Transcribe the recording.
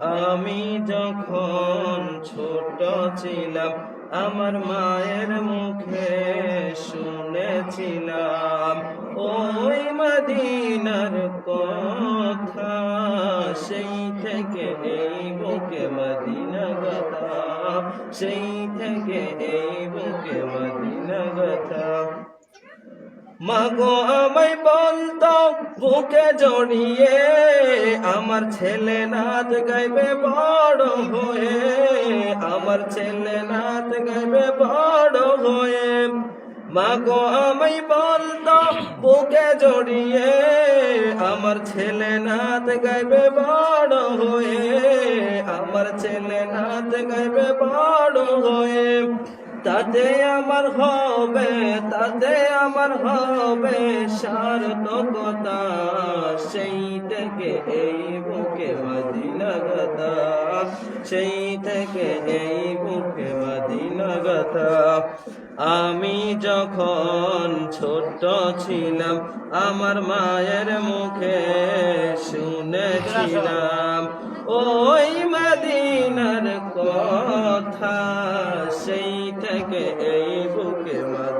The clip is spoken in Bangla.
আমি যখন ছোট ছিলাম, আমার মায়ের মুখে শুনেছিলাম, ওই মদিনার কথা, সেই থেকে এই বুকে মদিনা কথা সেই থেকে এই বুকে মদিনা মাগো, আমায় বলতো, বুকে জড়িয়ে, আমার ছেলে নাচ গাইবে বড় হয়ে, আমার ছেলে নাচ গাইবে বড় হয়ে। মাগো, আমায় বলতো, বুকে জড়িয়ে, আমার ছেলে নাচ গাইবে বড় হয়ে, আমার ছেলে নাচ গাইবে বড় হয়ে। তাতে আমার হবে, তাতে আমার হবে সার্থকতা সেই থেকে এই বুকে মদিনা গতা সেই থেকে এই বুকে মদিনা গতা আমি যখন ছোট ছিলাম, আমার মায়ের মুখে শুনেছিলাম, ওই সেই থেকে এই বুকে মাঝে